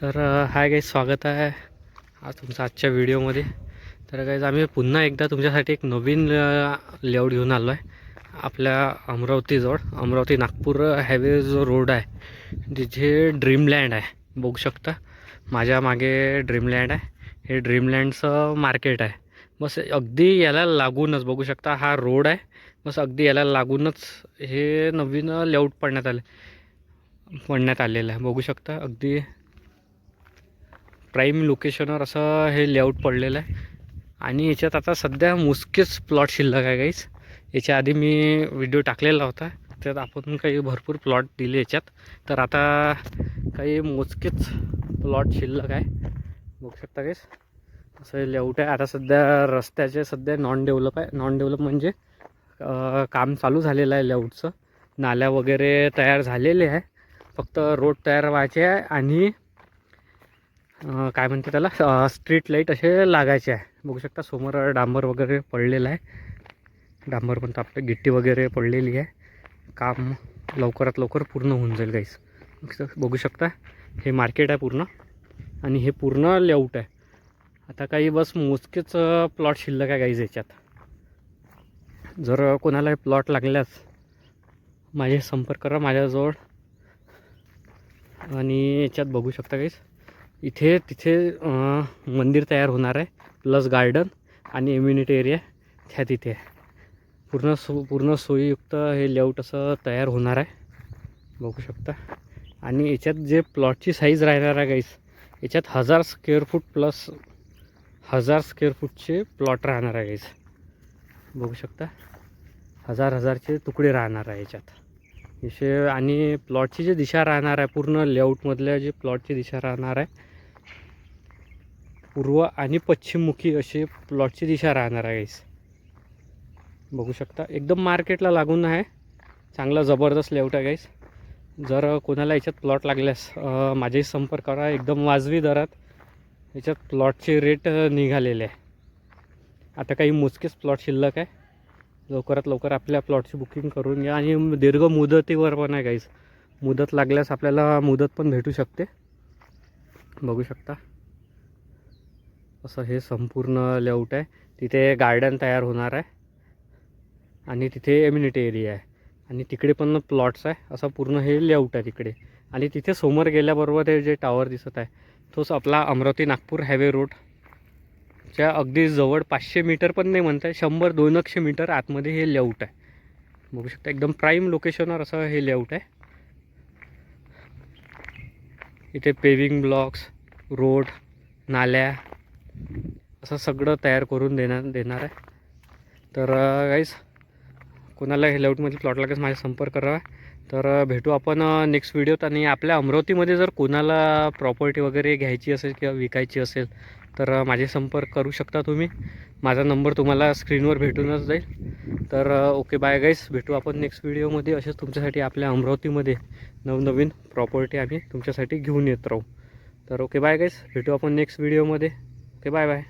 तर हाय काही स्वागत आहे. आज तुमचा आजच्या व्हिडिओमध्ये. तर काही आम्ही पुन्हा एकदा तुमच्यासाठी एक नवीन लेआउट घेऊन आलो आहे आपल्या अमरावतीजवळ अमरावती नागपूर हायवे जो रोड आहे तिथे ड्रीमलँड आहे. बघू शकता माझ्या मागे ड्रीमलँड आहे. हे ड्रीमलँडचं मार्केट आहे. बस अगदी याला लागूनच बघू शकता हा रोड आहे. बस अगदी याला लागूनच हे नवीन लेआउट पडण्यात आले पडण्यात आलेलं आहे. बघू शकता अगदी प्राईम लोकेशनवर असं हे लेआउट पडलेलं आहे. आणि याच्यात आता सध्या मोजकेच प्लॉट शिल्लक आहे काहीच याच्या आधी मी व्हिडिओ टाकलेला होता. त्यात आपण काही भरपूर प्लॉट दिले याच्यात. तर आता काही मोजकेच प्लॉट शिल्लक आहे. बघू शकता काहीच असं हे लेआउट आहे. आता सध्या रस्त्याचे सध्या नॉन डेव्हलप आहे. नॉन डेव्हलप म्हणजे काम चालू झालेलं आहे लेआउटचं नाल्या वगैरे तयार झालेले आहे. फक्त रोड तयार व्हायचे आहे आणि काय म्हणते त्याला? स्ट्रीट लाइट असे लागायचे आहे. बघू शकता समोर डांबर वगैरे पडलेलं आहे. डांबर पण आपलं गिट्टी वगैरे पडलेली आहे. काम लवकरात लवकर पूर्ण होऊन जाईल गाईस बघू शकता हे मार्केट आहे पूर्ण. आणि हे पूर्ण लेआउट आहे. आता काही बस मोजकेच प्लॉट शिल्लक आहे गाईज याच्यात. जर कोणाला प्लॉट लागल्यास माझे संपर्क करा माझ्याजवळ. आणि याच्यात बघू शकता काहीच इथे तिथे मंदिर तयार होणार आहे. प्लस गार्डन आणि इम्युनिटी एरिया ह्या तिथे आहे. पूर्ण सो पूर्ण सोयीयुक्त हे लेआउट असं तयार होणार आहे. बघू शकता. आणि याच्यात जे प्लॉटची साईज राहणार आहे गाईस याच्यात हजार स्क्वेअर फूट प्लस हजार स्क्वेअर फूटचे प्लॉट राहणार आहे गाईस बघू शकता. हजार हजारचे तुकडे राहणार आहे याच्यात. विषय आणि प्लॉटची जी दिशा राहणार आहे पूर्ण लेआउटमधल्या जे प्लॉटची दिशा राहणार आहे पूर्व आणि पश्चिममुखी असे प्लॉटची दिशा राहणार आहे गाईस बघू शकता एकदम मार्केटला लागून आहे. चांगला जबरदस्त लेआउट आहे गाईस जर कोणाला याच्यात प्लॉट लागल्यास अं, संपर्क करा. एकदम वाजवी दरात याच्यात प्लॉटचे रेट निघालेले आहे. आता काही मोजकेच प्लॉट शिल्लक आहे. लवकरात लवकर आपल्या प्लॉटची बुकिंग करून घ्या. आणि दीर्घ मुदतीवर पण आहे काहीच मुदत लागल्यास आपल्याला मुदत पण भेटू शकते. बघू शकता. असं हे संपूर्ण लेआउट आहे. तिथे गार्डन तयार होणार आहे. आणि तिथे एम्युनिटी एरिया आहे. आणि तिकडे पण प्लॉट्स आहे. असं पूर्ण हे लेआउट आहे तिकडे. आणि तिथे समोर गेल्याबरोबर हे जे टावर दिसत आहे तोच आपला अमरावती नागपूर हायवे रोडच्या अगदी जवळ पाचशे मीटर पण नाही म्हणता शंभर दोनशे मीटर आतमध्ये हे लेआउट आहे. बघू शकता एकदम प्राईम लोकेशनवर असं हे लेआउट आहे. इथे पेविंग ब्लॉक्स रोड नाल्या असं सगळं तयार करून देणार देणार आहे. तर गाईज कोणाला हे लेआउटमध्ये प्लॉट लागेल माझा संपर्क करा. तर भेटू आपण नेक्स्ट व्हिडिओत आणि आपल्या अमरावतीमध्ये जर कोणाला प्रॉपर्टी वगैरे घ्यायची असेल किंवा विकायची असेल तर माझे संपर्क करू शकता तुम्ही. माझा नंबर तुम्हाला स्क्रीनवर भेटूनच जाईल. तर ओके बाय गाईस भेटू आपण नेक्स्ट व्हिडिओमध्ये असेच तुमच्यासाठी आपल्या अमरावतीमध्ये नवनवीन प्रॉपर्टी आम्ही तुमच्यासाठी घेऊन येत राहू. तर ओके बाय गाईस भेटू आपण नेक्स्ट व्हिडिओमध्ये ओके बाय बाय